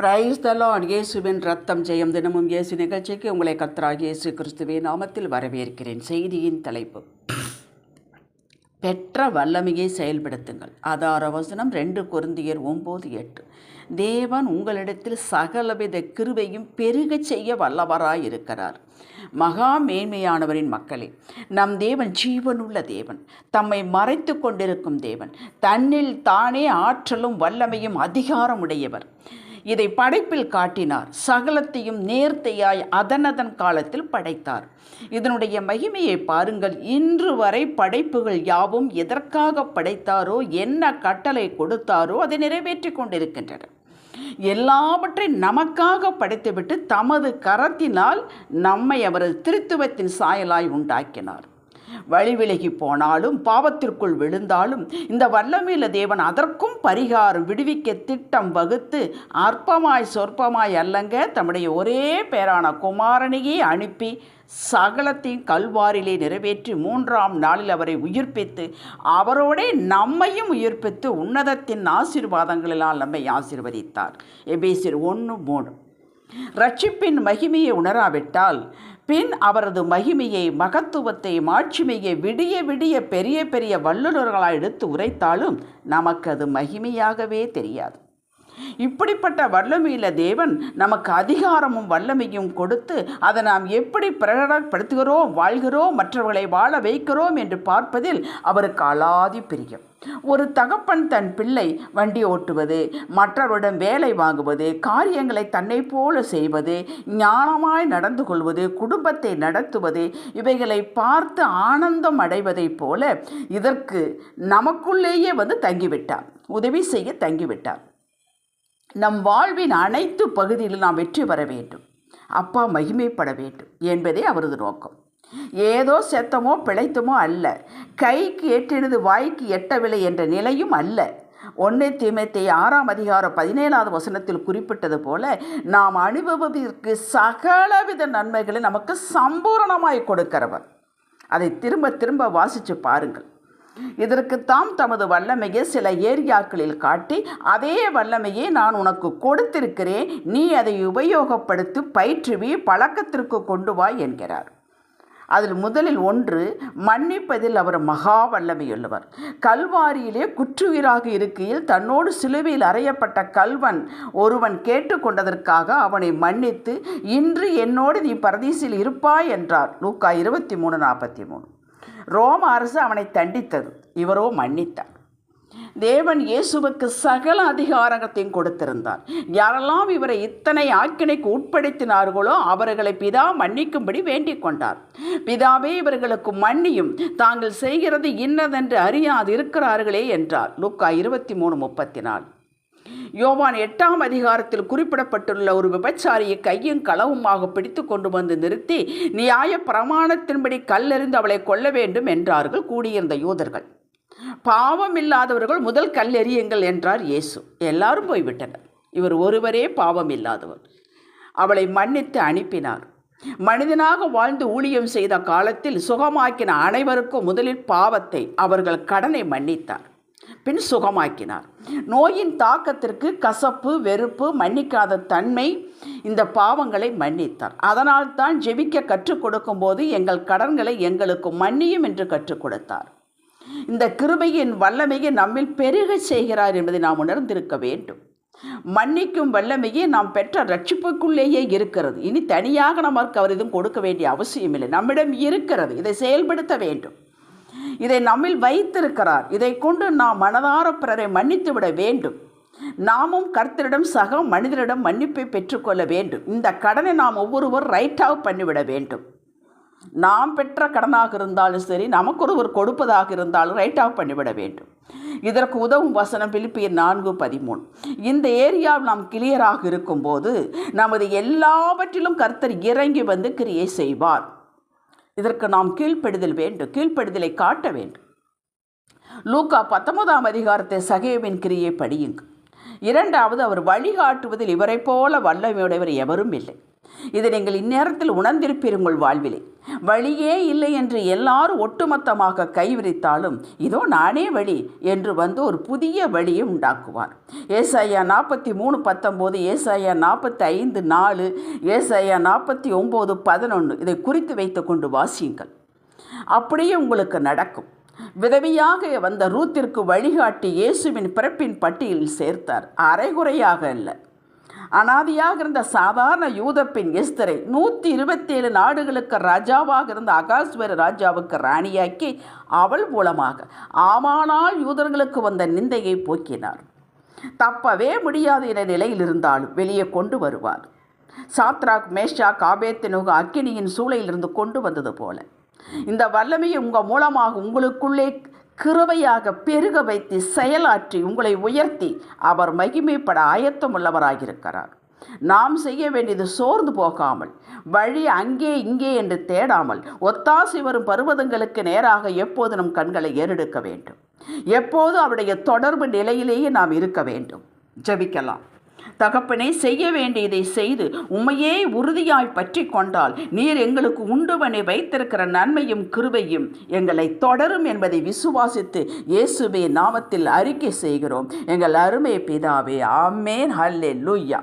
Price தலான் இயேசுவின் ரத்தம் ஜெயம் தினமும் இயேசு நிகழ்ச்சிக்கு உங்களை கர்த்தராகிய இயேசு கிறிஸ்துவின் நாமத்தில் வரவேற்கிறேன். செய்தியின் தலைப்பு. பெற்ற வல்லமையை செயல்படுத்துங்கள். ஆதார வசனம் ரெண்டு குருந்தியர் ஒம்பது எட்டு. தேவன் உங்களிடத்தில் சகலவித கிருவையும் பெருகச் செய்ய வல்லவராய் இருக்கிறார். மகா மேன்மையானவரின் மக்களே நம் தேவன் ஜீவனுள்ள தேவன். தம்மை மறைத்து கொண்டிருக்கும் தேவன். தன்னில் தானே ஆற்றலும் வல்லமையும் அதிகாரம் உடையவர் இதை படைப்பில் காட்டினார். சகலத்தையும் நேர்த்தையாய் அதனதன் காலத்தில் படைத்தார். இதனுடைய மகிமையை பாருங்கள். இன்று வரை படைப்புகள் யாவும் எதற்காக படைத்தாரோ என்ன கட்டளை கொடுத்தாரோ அதை நிறைவேற்றி கொண்டிருக்கின்றன. எல்லாவற்றையும் நமக்காக படைத்துவிட்டு தமது கரத்தினால் நம்மை அவரது திருத்துவத்தின் சாயலாய் உண்டாக்கினார். வழி விலகி போனாலும் பாவத்திற்குள் விழுந்தாலும் இந்த வல்லமையில தேவன் அதற்கும் பரிகாரம் விடுவிக்க திட்டம் வகுத்து அற்பமாய் சொற்பமாய் அல்லங்க தம்முடைய ஒரே பேரான குமாரனையே அனுப்பி சகலத்தையும் கல்வாரிலே நிறைவேற்றி மூன்றாம் நாளில் அவரை உயிர்ப்பித்து அவரோடே நம்மையும் உயிர்ப்பித்து உன்னதத்தின் ஆசீர்வாதங்களினால் நம்மை ஆசீர்வதித்தார். எபேசிர் ஒன்று மூணு. ரட்சிப்பின் மகிமையை உணராவிட்டால் பின் அவரது மகிமையை மகத்துவத்தை மாட்சிமையை விடிய விடிய பெரிய பெரிய வல்லுநர்களாக எடுத்து உரைத்தாலும் நமக்கு அது மகிமையாகவே தெரியாது. இப்படிப்பட்ட வல்லமையில தேவன் நமக்கு அதிகாரமும் வல்லமையும் கொடுத்து அதை நாம் எப்படி பிரகடப்படுத்துகிறோம் வாழ்கிறோம் மற்றவர்களை வாழ வைக்கிறோம் என்று பார்ப்பதில் அவருக்கு அலாதி பிரியம். ஒரு தகப்பன் தன் பிள்ளை வண்டி ஓட்டுவது மற்றவரிடம் வேலை வாங்குவது காரியங்களை தன்னை போல செய்வது ஞானமாய் நடந்து கொள்வது குடும்பத்தை நடத்துவது இவைகளை பார்த்து ஆனந்தம் அடைவதைப் போல இதற்கு நமக்குள்ளேயே வந்து தங்கிவிட்டார். உதவி செய்ய தங்கிவிட்டார். நம் வாழ்வின் அனைத்து பகுதியிலும் நாம் வெற்றி பெற வேண்டும். அப்பா மகிமைப்பட வேண்டும் என்பதே அவரது நோக்கம். ஏதோ செத்தமோ பிழைத்தமோ அல்ல. கைக்கு எட்டினது வாய்க்கு எட்டவில்லை என்ற நிலையும் அல்ல. ஒன்றை தீமத்தை ஆறாம் அதிகாரம் பதினேழாவது வசனத்தில் குறிப்பிட்டது போல நாம் அனுபவத்திற்கு சகலவித நன்மைகளை நமக்கு சம்பூரணமாய் கொடுக்கிறவர். அதை திரும்ப திரும்ப வாசித்து பாருங்கள். இதற்குத்தாம் தமது வல்லமையை சில ஏரியாக்களில் காட்டி அதே வல்லமையை நான் உனக்கு கொடுத்திருக்கிறேன். நீ அதை உபயோகப்படுத்தி பயிற்றுவி பழக்கத்திற்கு கொண்டு வா என்கிறார். அதில் முதலில் ஒன்று மன்னிப்பதில் அவர் மகா வல்லமையுள்ளவர் கல்வாரியிலே குற்றுயிராக இருக்கையில் தன்னோடு சிலுவையில் அறையப்பட்ட கல்வன் ஒருவன் கேட்டுக்கொண்டதற்காக அவனை மன்னித்து இன்று என்னோடு நீ பரதீசில் இருப்பாய் என்றார். லூக்கா இருபத்தி மூணு நாற்பத்தி மூணு. ரோம அரசு அவனை தண்டித்தது. இவரோ மன்னித்தார். தேவன் இயேசுவுக்கு சகல அதிகாரத்தையும் கொடுத்திருந்தார். யாரெல்லாம் இவரை இத்தனை ஆக்கினைக்கு உட்படுத்தினார்களோ அவர்களை பிதா மன்னிக்கும்படி வேண்டிக் கொண்டார். பிதாவே இவர்களுக்கு மன்னியும். தாங்கள் செய்கிறது இன்னதென்று அறியாது இருக்கிறார்களே என்றார். லுக்கா இருபத்தி மூணு முப்பத்தி நாலு யோவான் எட்டாம் அதிகாரத்தில் குறிப்பிடப்பட்டுள்ள ஒரு விபச்சாரியை கையும் களவுமாக பிடித்து கொண்டு வந்து நிறுத்தி நியாய பிரமாணத்தின்படி கல்லெறிந்து அவளை கொல்ல வேண்டும் என்றார்கள் கூடியிருந்த யூதர்கள். பாவம் இல்லாதவர்கள் முதல் கல்லெறியுங்கள் என்றார் இயேசு. எல்லாரும் போய்விட்டனர். இவர் ஒருவரே பாவம் இல்லாதவர் அவளை மன்னித்து அனுப்பினார். மனிதனாக வாழ்ந்து ஊழியம் செய்த காலத்தில் சுகமாக்கின அனைவருக்கும் முதலில் பாவத்தை அவர்கள் கடனை மன்னித்தார். பின் சுகமாக்கினார். நோயின் தாக்கத்திற்கு கசப்பு வெறுப்பு மன்னிக்காத தன்மை இந்த பாவங்களை மன்னித்தார். அதனால் தான் ஜெபிக்க கற்றுக் கொடுக்கும்போது எங்கள் கடன்களை எங்களுக்கு மன்னியும் என்று கற்றுக் கொடுத்தார். இந்த கிருபையின் வல்லமையை நம்மில் பெருக செய்கிறார் என்பதை நாம் உணர்ந்திருக்க வேண்டும். மன்னிக்கும் வல்லமையே நாம் பெற்ற ரட்சிப்புக்குள்ளேயே இருக்கிறது. இனி தனியாக நமக்கு அவர் எதுவும் கொடுக்க வேண்டிய அவசியம் இல்லை. நம்மிடம் இருக்கிறது. இதை செயல்படுத்த வேண்டும். இதை நம்மில் வைத்திருக்கிறார். இதை கொண்டு நாம் மனதார பிறரை மன்னித்து விட வேண்டும். நாமும் கர்த்தரிடம் சக மனிதரிடம் மன்னிப்பை பெற்றுக்கொள்ள வேண்டும். இந்த கடனை நாம் ஒவ்வொருவர் ரைட்டாக பண்ணிவிட வேண்டும். நாம் பெற்ற கடனாக இருந்தாலும் சரி நமக்கு ஒருவர் கொடுப்பதாக இருந்தாலும் ரைட் ஆஃப் பண்ணிவிட வேண்டும். இதற்கு உதவும் வசனம் பிலிப்பியர் நான்கு பதிமூணு. இந்த ஏரியாவில் நாம் கிளியராக இருக்கும்போது நமது எல்லாவற்றிலும் கர்த்தர் இறங்கி வந்து கிரியை செய்வார். இதற்கு நாம் கீழ்ப்படுதல் வேண்டும் கீழ்ப்படுதலை காட்ட வேண்டும். லூக்கா பத்தொன்பதாம் அதிகாரத்தை சகேவின் கிரியை படியுங்க இரண்டாவது அவர் வழிகாட்டுவதில் இவரைப் போல வல்லமையுடையவர் எவரும் இல்லை. இதை நீங்கள் இந்நேரத்தில் உணர்ந்திருப்பீர் உங்கள் வாழ்விலே. வழியே இல்லை என்று எல்லாரும் ஒட்டுமொத்தமாக கைவிரித்தாலும் இதோ நானே வழி என்று வந்து ஒரு புதிய வழியை உண்டாக்குவார். ஏசாயா நாற்பத்தி மூணு பத்தொம்போது ஏசாயா நாற்பத்தி ஐந்து நாலு ஏசாயா நாற்பத்தி ஒம்பது பதினொன்று இதை குறித்து வைத்து கொண்டு வாசியுங்கள். அப்படியே உங்களுக்கு நடக்கும். விதவியாக வந்த ரூத்திற்கு வழிகாட்டி இயேசுவின் பிறப்பின் பட்டியலில் சேர்த்தார். அரைகுறையாக இல்லை அனாதியாக இருந்த சாதாரண யூதப்பின் எஸ்தரை நூற்றி இருபத்தேழு நாடுகளுக்கு ராஜாவாக இருந்த அகாஸ்வர ராஜாவுக்கு ராணியாக்கி அவள் மூலமாக ஆமானால் யூதர்களுக்கு வந்த நிந்தையை போக்கினார். தப்பவே முடியாது என நிலையில் இருந்தாலும் வெளியே கொண்டு வருவார். சாத்ராக் மேஷா காபேத்தினுக அக்கினியின் சூளையிலிருந்து கொண்டு வந்தது போல. இந்த வல்லமையை உங்கள் மூலமாக உங்களுக்குள்ளே கிருபையாக பெருக வைத்து செயலாற்றி உங்களை உயர்த்தி அவர் மகிமைப்பட ஆயத்தம் உள்ளவராயிருக்கிறார் நாம் செய்ய வேண்டியது சோர்ந்து போகாமல் வழி அங்கே இங்கே என்று தேடாமல் ஒத்தாசி வரும் பருவதங்களுக்கு நேராக எப்போது நம் கண்களை ஏறெடுக்க வேண்டும்? எப்போது அவருடைய தொடர்பு நிலையிலேயே நாம் இருக்க வேண்டும்? ஜெபிக்கலாம். தகப்பனே செய்ய வேண்டியதை செய்து உம்மையே உறுதியாய் பற்றி கொண்டால் நீர் எங்களுக்கு உண்டுவனை வைத்திருக்கிற நன்மையும் கிருபையும் எங்களை தொடரும் என்பதை விசுவாசித்து இயேசுவே நாமத்தில் அறிக்கை செய்கிறோம். எங்கள் அருமை பிதாவே ஆமேன். ஹல்லே லூயா